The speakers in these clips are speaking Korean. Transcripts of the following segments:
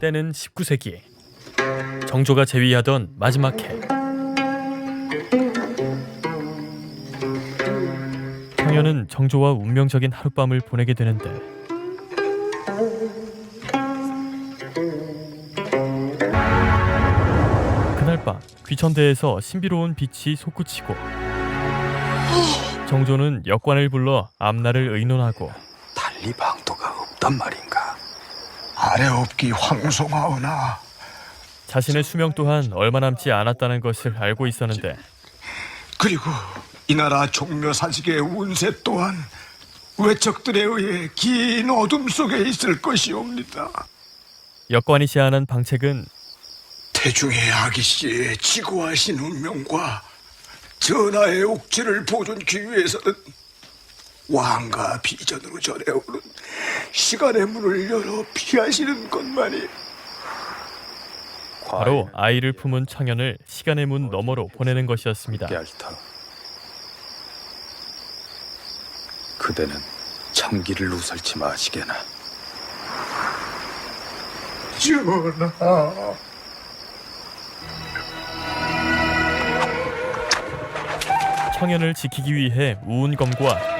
때는 19세기. 정조가 제위하던 마지막 해. 청년은 정조와 운명적인 하룻밤을 보내게 되는데 그날 밤 귀천대에서 신비로운 빛이 솟구치고 정조는 역관을 불러 앞날을 의논하고 달리 방도가 없단 말인가? 아래 없기 황송하오나 자신의 수명 또한 얼마 남지 않았다는 것을 알고 있었는데 그리고 이 나라 종묘사직의 운세 또한 외척들에 의해 긴 어둠 속에 있을 것이옵니다. 역관이 제안한 방책은 태중의 아기 씨의 지고하신 운명과 전하의 옥체를 보존기 위해서는 왕과 비전으로 전해오는 시간의 문을 열어 피하시는 것만이 바로 아이를 품은 청년을 시간의 문 너머로 보내는 것이었습니다. 얄타. 그대는 참기를 누설치 마시게나. 전하 청년을 지키기 위해 우은검과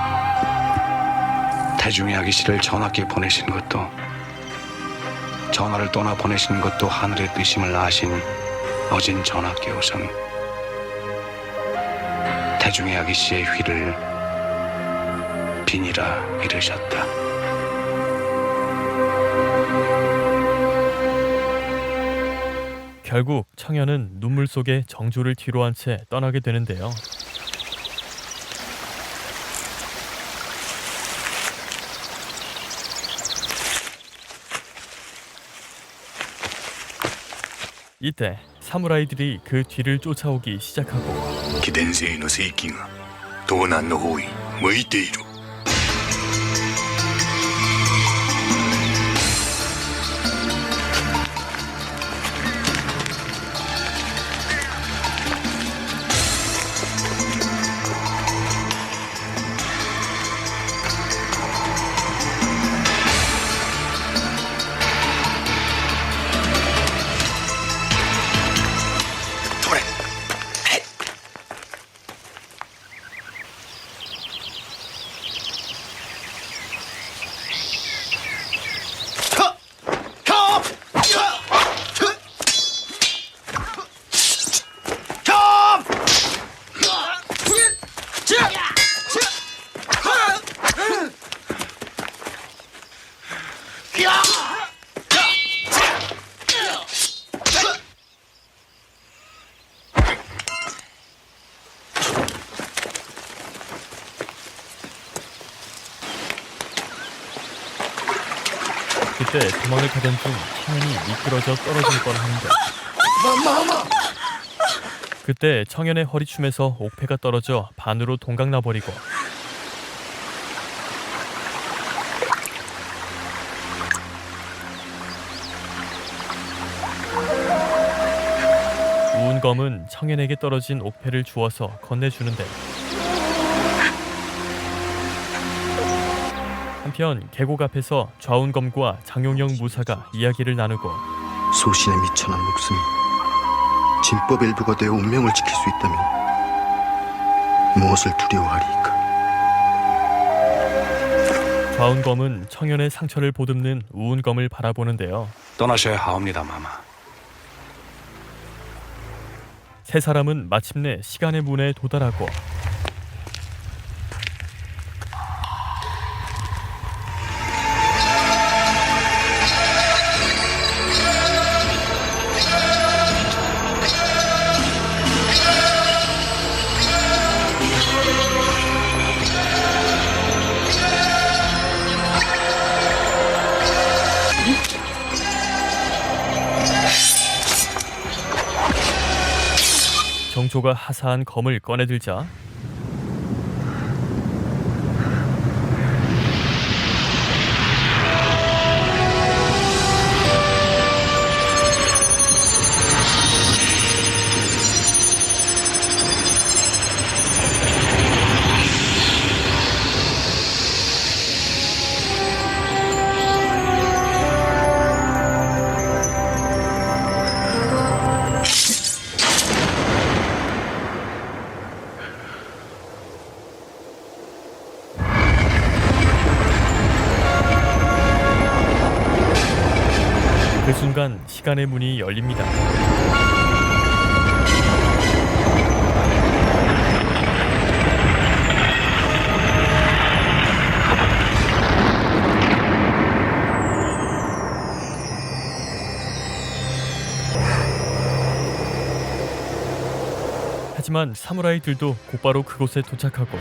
태중의 아기 씨를 전하께 보내신 것도 전하를 떠나 보내신 것도 하늘의 뜻임을 아신 어진 전하께서는 태중의 아기 씨의 휘를 빈이라 이르셨다. 결국 청년은 눈물 속에 정조를 뒤로 한 채 떠나게 되는데요. 이때 사무라이들이 그 뒤를 쫓아오기 시작하고 貴殿性の正規が東南の方に向いている 하던 중 청현이 미끄러져 떨어질 뻔하는데 마마마 그때 청현의 허리춤에서 옥패가 떨어져 반으로 동강나버리고 우은검은 청현에게 떨어진 옥패를 주워서 건네주는데 한편 계곡 앞에서 좌운검과 장용영 무사가 이야기를 나누고 소신에 미천한 목숨이 진법 일부가 되어 운명을 지킬 수 있다면 무엇을 두려워하리이까? 좌운검은 청년의 상처를 보듬는 우은검을 바라보는데요. 떠나셔야 하옵니다, 마마. 세 사람은 마침내 시간의 문에 도달하고 정조가 하사한 검을 꺼내들자 시간의 문이 열립니다. 하지만 사무라이들도 곧바로 그곳에 도착하고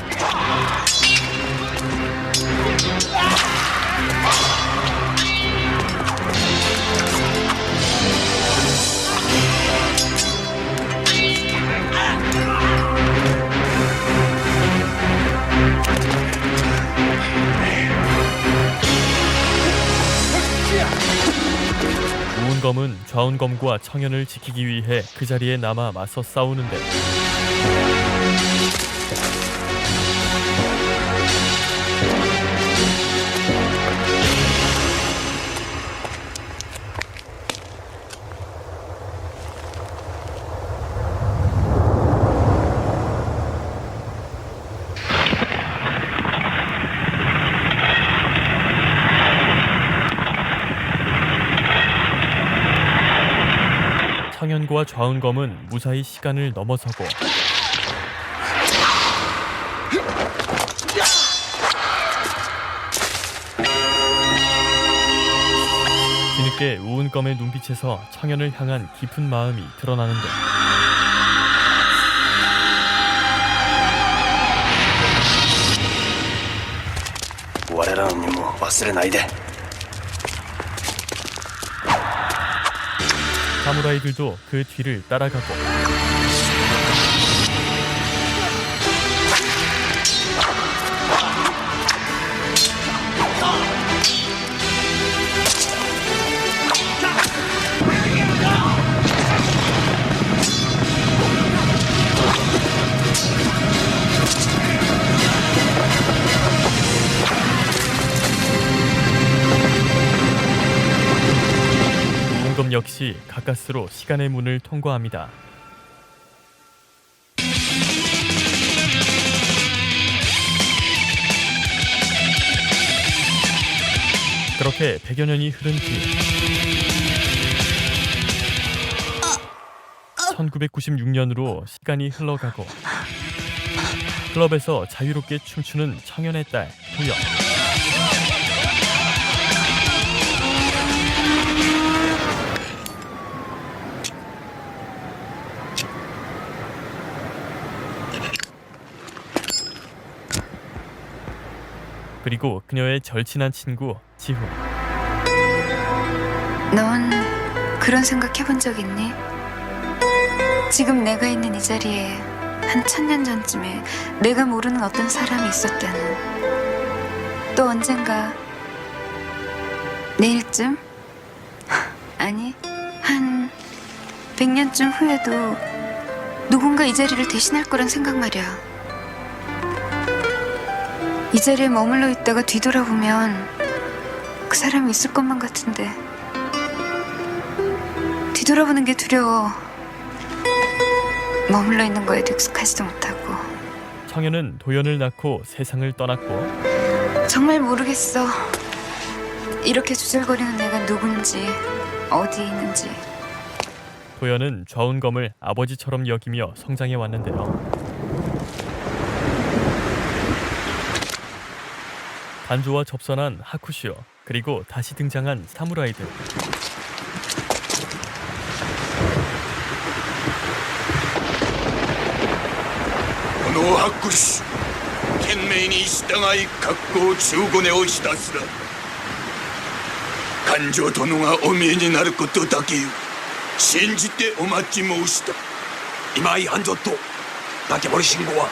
우은검은 좌운검과 청년을 지키기 위해 그 자리에 남아 맞서 싸우는데 청년과 좌운검은 무사히 시간을 넘어서고 뒤늦게 우은검의 눈빛에서 청년을 향한 깊은 마음이 드러나는데 我らの任務を忘れないで 사무라이들도 그 뒤를 따라가고 가까스로 시간의 문을 통과합니다. 그렇게 100여 년이 흐른 뒤 1996년으로 시간이 흘러가고 클럽에서 자유롭게 춤추는 청년의 딸 도영 그리고 그녀의 절친한 친구 지훈 넌 그런 생각 해본 적 있니? 지금 내가 있는 이 자리에 한 천년 전쯤에 내가 모르는 어떤 사람이 있었다는. 또 언젠가 내일쯤? 아니, 한 백년쯤 후에도 누군가 이 자리를 대신할 거란 생각 말이야. 이 자리에 머물러 있다가 뒤돌아보면 그 사람이 있을 것만 같은데 뒤돌아보는 게 두려워. 머물러 있는 거에도 익숙하지도 못하고 청년은 도연을 낳고 세상을 떠났고 정말 모르겠어. 이렇게 주절거리는 내가 누군지 어디에 있는지 도연은 좌운검을 아버지처럼 여기며 성장해 왔는데요. 반조와 접선한 하쿠시오 그리고 다시 등장한 사무라이들. 노하쿠시 캔메인이 시당하이 갖고 주군에 오시다스라. 간조 도농아 오미엔이 나를 것도 다기요 신지 때 오마지 모시다. 이마이 안조또 나게버리 신고와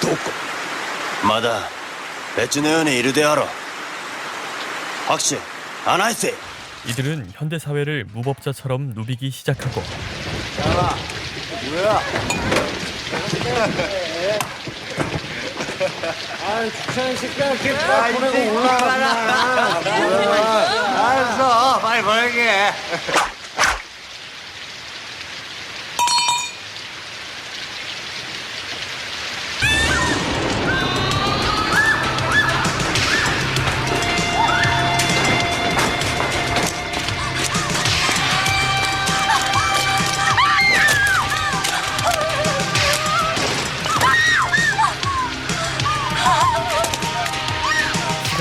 도고 마다 別の世にいるであろう拍手穴井せ 이들은 현대 사회를 무법자처럼 누비기 시작하고 시간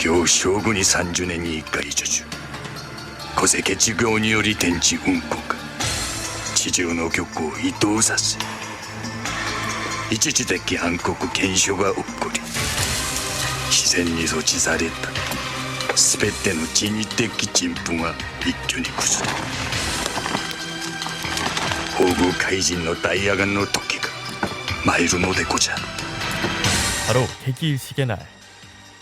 今日正午に30年に一回受注戸籍事業により天地運行か。地上の局を移動させ。一時的暗黒現象が起こり自然に措置された。全ての地に的人分が一挙に崩れ宝具怪人のダイヤガンの時が参るのでごじゃろう敵しげない。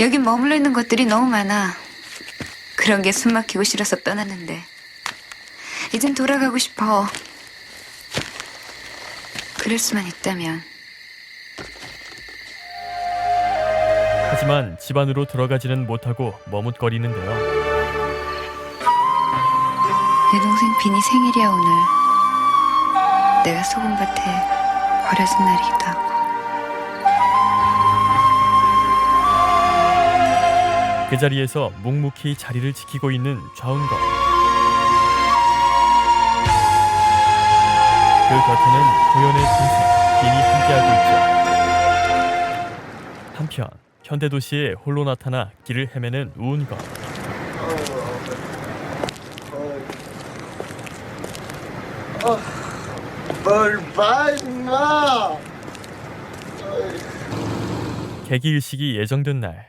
여긴 머물러 있는 것들이 너무 많아. 그런 게 숨 막히고 싫어서 떠났는데. 이젠 돌아가고 싶어. 그럴 수만 있다면. 하지만 집 안으로 들어가지는 못하고 머뭇거리는데요. 내 동생 빈이 생일이야 오늘. 내가 소금밭에 버려진 날이기 그 자리에서 묵묵히 자리를 지키고 있는 좌운검. 그 곁에는 도연의 동생 빈이 함께하고 있죠. 한편 현대 도시에 홀로 나타나 길을 헤매는 우은검. 개기일식이 예정된 날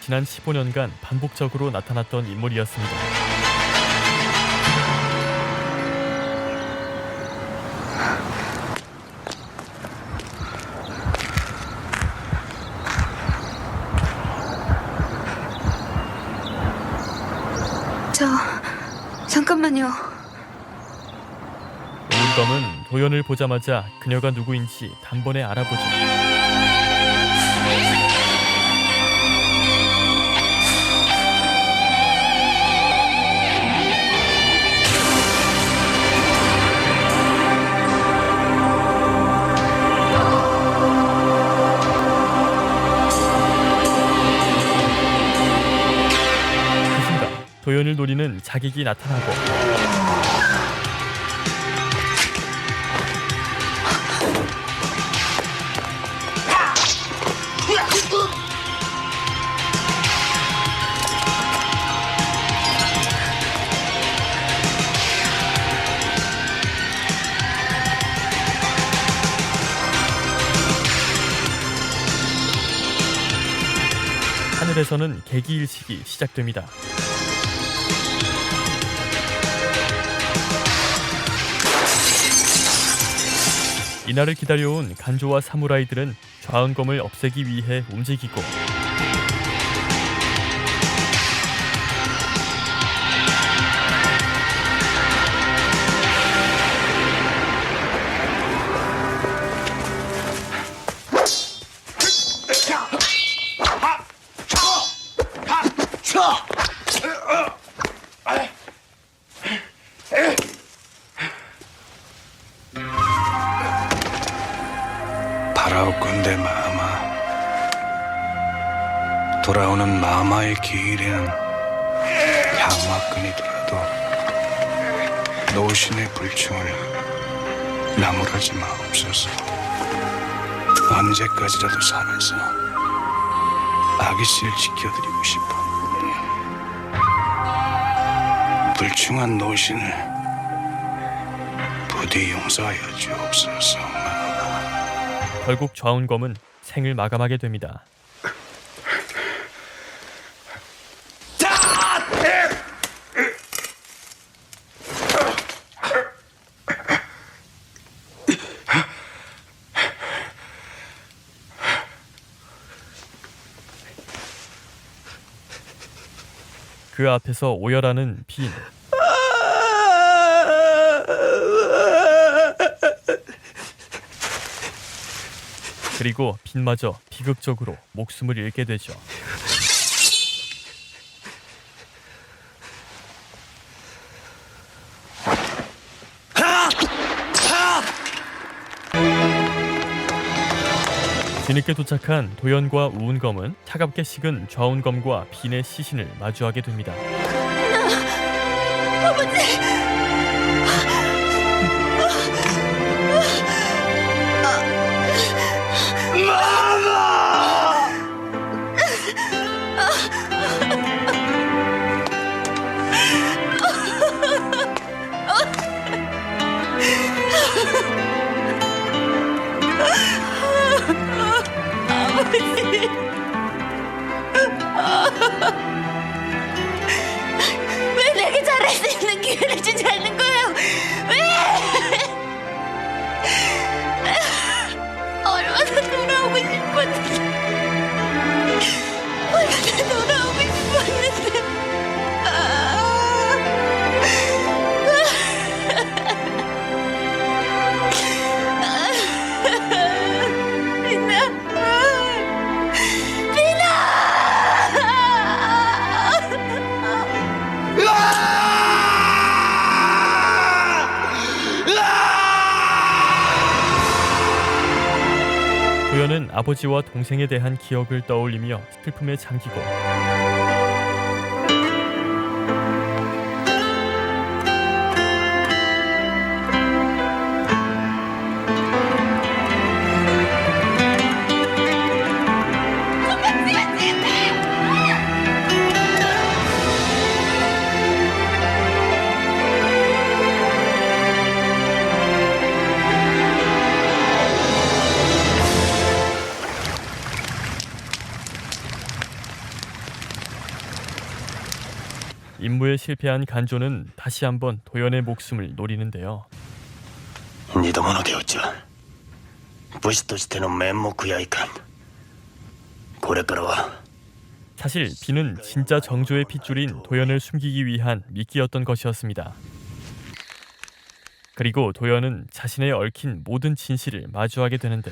지난 15년간 반복적으로 나타났던 인물이었습니다. 저 잠깐만요. 우은검은 도연을 보자마자 그녀가 누구인지 단번에 알아보죠. 도연을 노리는 자객이 나타나고 하늘에서는 개기일식이 시작됩니다. 이날을 기다려온 간조와 사무라이들은 좌은검을 없애기 위해 움직이고 마옵소서 언제까지라도 살아서 아기 씨를 지켜드리고 싶었는데 불충한 노신을 부디 용서하여 주옵소서 결국 좌운검은 생을 마감하게 됩니다. 그 앞에서 오열하는 빈. 그리고 빈마저 비극적으로 목숨을 잃게 되죠. 뒤늦게 도착한 도연과 우은검은 차갑게 식은 좌운검과 빈의 시신을 마주하게 됩니다. 있는 기회 아버지와 동생에 대한 기억을 떠올리며 슬픔에 잠기고 실패한 간조는 다시 한번 도연의 목숨을 노리는데요. 二度ものでおっちゃ武士としての面目やいかんこれからは 사실 비는 진짜 정조의 핏줄인 도연을 숨기기 위한 미끼였던 것이었습니다. 그리고 도연은 자신의 얽힌 모든 진실을 마주하게 되는데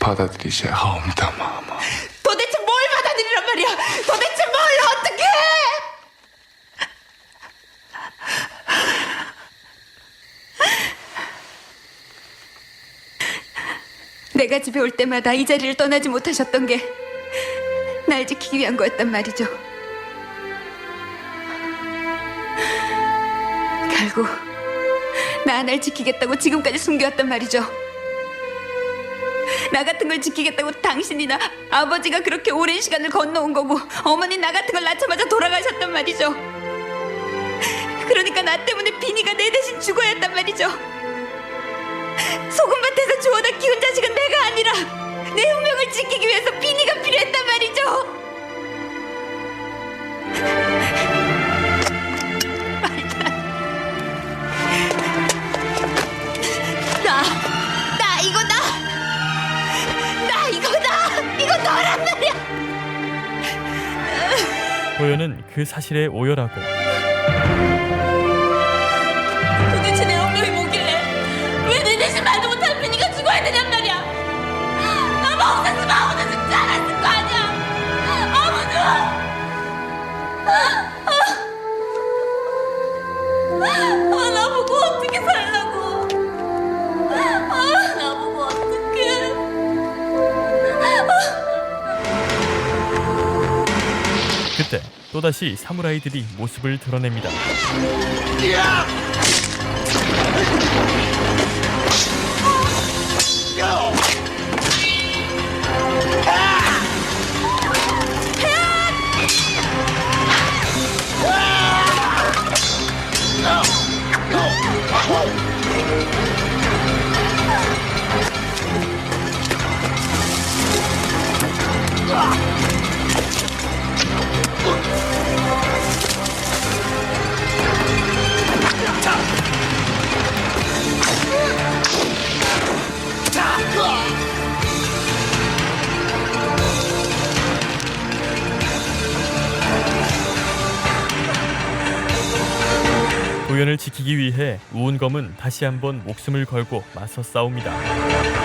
받아들이셔야 합니다, 마마. 도대체 뭘 받아들이란 말이야? 도대체 내가 집에 올 때마다 이 자리를 떠나지 못하셨던 게 날 지키기 위한 거였단 말이죠. 결국 나 하나를 지키겠다고 지금까지 숨겨왔단 말이죠. 나 같은 걸 지키겠다고 당신이나 아버지가 그렇게 오랜 시간을 건너온 거고 어머니 나 같은 걸 낳자마자 돌아가셨단 말이죠. 그러니까 나 때문에 비니가 내 대신 죽어야 했단 말이죠. 소금밭에서 주워다 키운 자식은 내가 아니라 내 운명을 지키기 위해서 비니가 필요했단 말이죠. 나, 나 이거다. 나 이거다. 이거 너란 말이야. 도연은 그 사실에 오열하고 또다시 사무라이들이 모습을 드러냅니다. 지키기 위해 우은검은 다시 한번 목숨을 걸고 맞서 싸웁니다.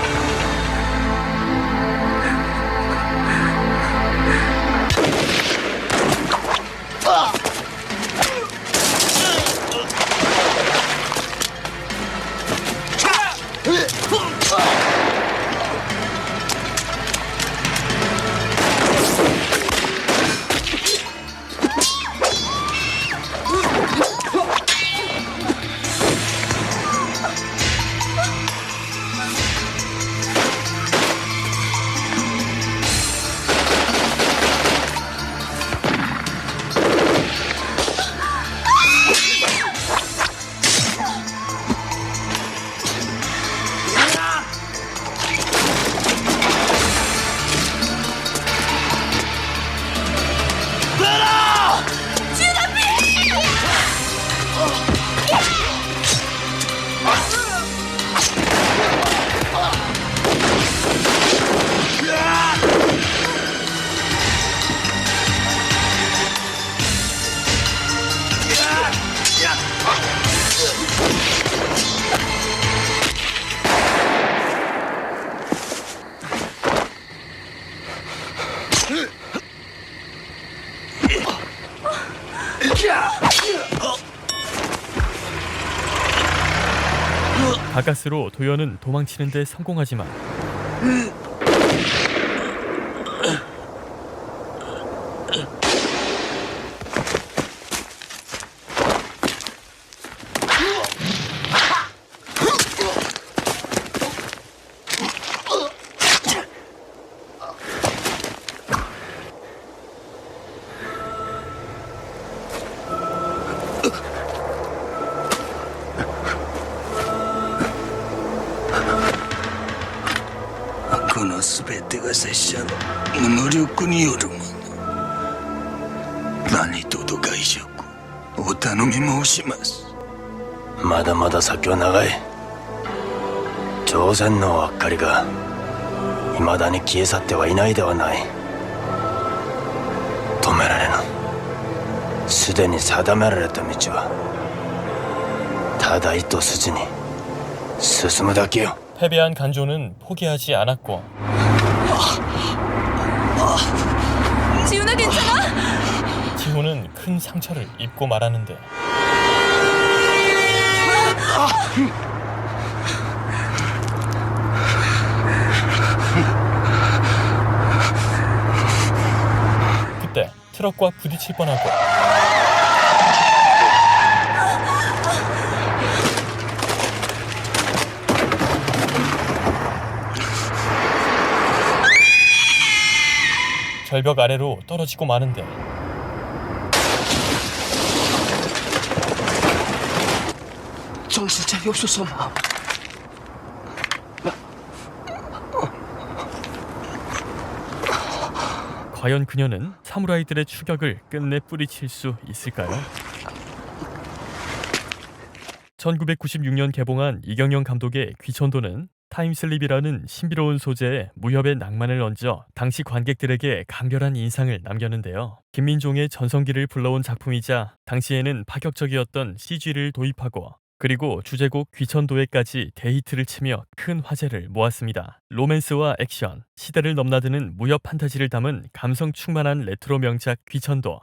가까스로 도연은 도망치는데 성공하지만 何卒外食お頼み申しますまだまだ先は長い朝鮮の明かりが未だに消え去ってはいないではない止められぬすでに定められた道はただ一筋に進むだけよ 패배한 간조는 포기하지 않았고 지훈아 큰 상처를 입고 말하는데. 그때 트럭과 부딪힐 뻔하고. 절벽 아래로 떨어지고 마는데 정신 차리 없어서 과연 그녀는 사무라이들의 추격을 끝내 뿌리칠 수 있을까요? 1996년 개봉한 이경영 감독의 귀천도는 타임슬립이라는 신비로운 소재에 무협의 낭만을 얹어 당시 관객들에게 강렬한 인상을 남겼는데요. 김민종의 전성기를 불러온 작품이자 당시에는 파격적이었던 CG를 도입하고 그리고 주제곡 귀천도에까지 데이트를 치며 큰 화제를 모았습니다. 로맨스와 액션, 시대를 넘나드는 무협 판타지를 담은 감성 충만한 레트로 명작 귀천도